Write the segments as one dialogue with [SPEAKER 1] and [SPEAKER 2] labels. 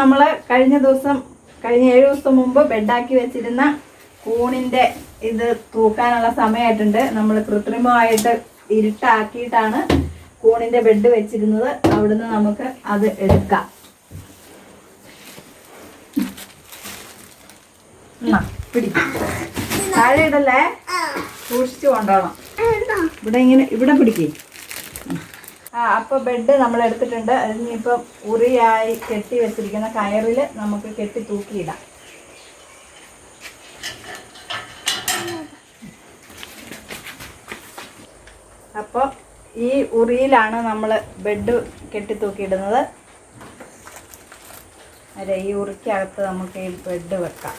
[SPEAKER 1] നമ്മൾ കഴിഞ്ഞ ദിവസം കഴിഞ്ഞ ഏഴ് ദിവസം മുമ്പ് ബെഡാക്കി വെച്ചിരുന്ന കൂണിന്റെ ഇത് തൂക്കാനുള്ള സമയമായിട്ടുണ്ട് നമ്മൾ കൃത്രിമമായിട്ട് ഇരുട്ടാക്കിയിട്ടാണ് കൂണിന്റെ ബെഡ് വെച്ചിരുന്നത്. അവിടുന്ന് നമുക്ക് അത് എടുക്കാം. പിടിക്കും പിടി. താഴെ ഇടല്ലേ? സൂക്ഷിച്ചു കൊണ്ടോണം ഇവിടെ ഇങ്ങനെ ഇവിടെ പിടിക്കേ. ആ അപ്പൊ ബെഡ് നമ്മൾ എടുത്തിട്ടുണ്ട്. അതിനിപ്പം ഉറിയായി കെട്ടി വെച്ചിരിക്കുന്ന കയറിൽ നമുക്ക് കെട്ടി തൂക്കിയിടാം. അപ്പോൾ ഈ ഉറിയിലാണ് നമ്മൾ ബെഡ് കെട്ടി തൂക്കിയിടുന്നത്. അതെ ഈ ഉറിക്കകത്ത് നമുക്ക് ഈ ബെഡ് വെക്കാം.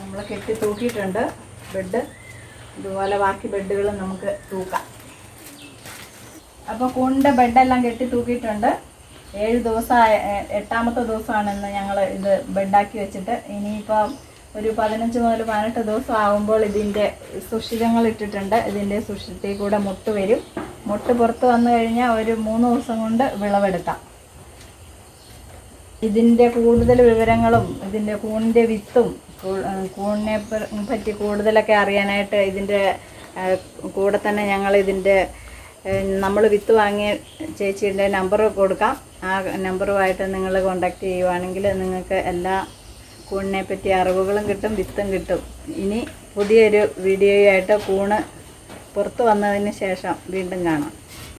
[SPEAKER 1] നമ്മൾ കെട്ടി തൂക്കിയിട്ടുണ്ട്. ബെഡ് ഇതുപോലെ ബാക്കി ബെഡുകളും നമുക്ക് തൂക്കാം. അപ്പോൾ കൂണിന്റെ ബെഡെല്ലാം കെട്ടി തൂക്കിയിട്ടുണ്ട്. ഏഴ് ദിവസമായ എട്ടാമത്തെ എട്ടാമത്തെ ദിവസമാണെന്ന് ഞങ്ങൾ ഇത് ബെഡാക്കി വെച്ചിട്ട്. ഇനിയിപ്പം ഒരു പതിനഞ്ച് മുതൽ പതിനെട്ട് ദിവസം ആകുമ്പോൾ ഇതിന്റെ സുഷിരങ്ങൾ ഇട്ടിട്ടുണ്ട്. ഇതിന്റെ സുഷിരത്തിൽ കൂടെ മുട്ട് വരും. മുട്ട് പുറത്ത് വന്നു കഴിഞ്ഞാൽ ഒരു മൂന്ന് ദിവസം കൊണ്ട് വിളവെടുക്കാം. ഇതിന്റെ കൂടുതൽ വിവരങ്ങളും ഇതിന്റെ കൂണിന്റെ വിത്തും കൂണിനെ പറ്റി കൂടുതലൊക്കെ അറിയാനായിട്ട് ഇതിന്റെ കൂടെ തന്നെ ഞങ്ങൾ ഇതിന്റെ നമ്മൾ വിത്ത് വാങ്ങിയ ചേച്ചിയുടെ നമ്പർ കൊടുക്കാം. ആ നമ്പറുമായിട്ട് നിങ്ങൾ കോണ്ടാക്ട് ചെയ്യുവാണെങ്കിൽ നിങ്ങൾക്ക് എല്ലാ കൂണിനെ പറ്റി അറിവുകളും കിട്ടും വിത്തും കിട്ടും. ഇനി പുതിയൊരു വീഡിയോയായിട്ട് കൂണ് പുറത്ത് വന്നതിന് ശേഷം വീണ്ടും കാണാം.